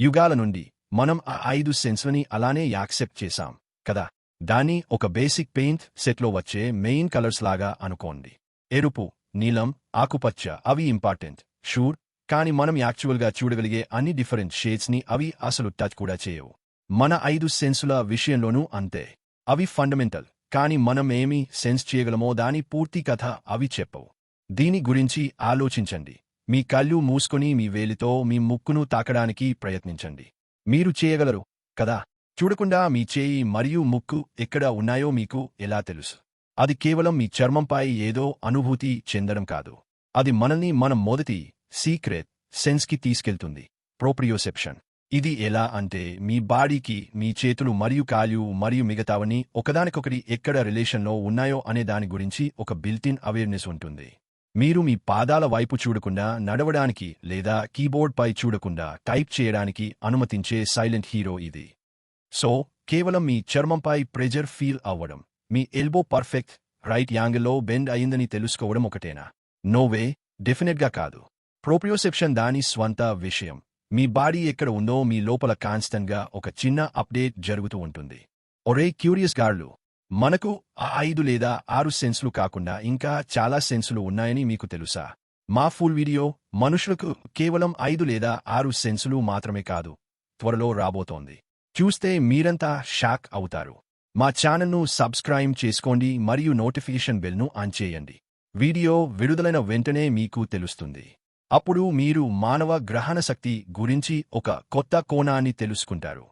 యుగాల నుండి మనం ఆ ఐదు సెన్స్లని అలానే యాక్సెప్ట్ చేశాం కదా? దాన్ని ఒక బేసిక్ పెయింట్ సెట్లో వచ్చే మెయిన్ కలర్స్ లాగా అనుకోండి. ఎరుపు నీలం ఆకుపచ్చ అవి ఇంపార్టెంట్ షూర్ కాని మనం యాక్చువల్గా చూడగలిగే అన్ని డిఫరెంట్ షేడ్స్ని అవి అసలు టచ్ కూడా చేయవు. మన ఐదు సెన్సుల విషయంలోనూ అంతే. అవి ఫండమెంటల్ కాని మనం ఏమి సెన్స్ చేయగలమో దాని పూర్తి కథ అవి చెప్పవు. దీని గురించి ఆలోచించండి. మీ కళ్ళు మూసుకొని మీ వేలితో మీ ముక్కును తాకడానికి ప్రయత్నించండి. మీరు చేయగలరు కదా? చూడకుండా మీ చేయి మరియు ముక్కు ఎక్కడ ఉన్నాయో మీకు ఎలా తెలుసు? అది కేవలం మీ చర్మంపై ఏదో అనుభూతి చెందడం కాదు. అది మనల్ని మనం మొదటి సీక్రెట్ సెన్స్కి తీసుకెళ్తుంది. ప్రోప్రియోసెప్షన్. ఇది ఎలా అంటే మీ బాడీకి మీ చేతులు మరియు కాలు మరియు మిగతావని ఒకదానికొకటి ఎక్కడ రిలేషన్లో ఉన్నాయో అనే దాని గురించి ఒక బిల్టిన్ అవేర్నెస్ ఉంటుంది. మీరు మీ పాదాల వైపు చూడకుండా నడవడానికి లేదా కీబోర్డ్పై చూడకుండా టైప్ చేయడానికి అనుమతించే సైలెంట్ హీరో ఇది. సో కేవలం మీ చర్మంపై ప్రెజర్ ఫీల్ అవ్వడం మీ ఎల్బో పర్ఫెక్ట్ రైట్ యాంగిల్లో బెండ్ అయిందని తెలుసుకోవడం ఒకటేనా? నోవే డెఫినెట్గా కాదు. ప్రోప్రియోసెప్షన్ దాని స్వంత విషయం. మీ బాడీ ఎక్కడ ఉందో మీ లోపల కాన్స్టెంట్గా ఒక చిన్న అప్డేట్ జరుగుతూ ఉంటుంది. ఒరే క్యూరియస్ గార్లు మనకు ఐదు లేదా ఆరు సెన్సులు కాకుండా ఇంకా చాలా సెన్సులు ఉన్నాయని మీకు తెలుసా? మా ఫుల్ వీడియో మనుషులకు కేవలం ఐదు లేదా ఆరు సెన్సులు మాత్రమే కాదు త్వరలో రాబోతోంది. చూస్తే మీరంతా షాక్ అవుతారు. మా ఛానల్ను సబ్స్క్రైబ్ చేసుకోండి మరియు నోటిఫికేషన్ బెల్ను ఆన్ చేయండి. వీడియో విడుదలైన వెంటనే మీకు తెలుస్తుంది. అప్పుడు మీరు మానవ గ్రహణ శక్తి గురించి ఒక కొత్త కోణాన్ని తెలుసుకుంటారు.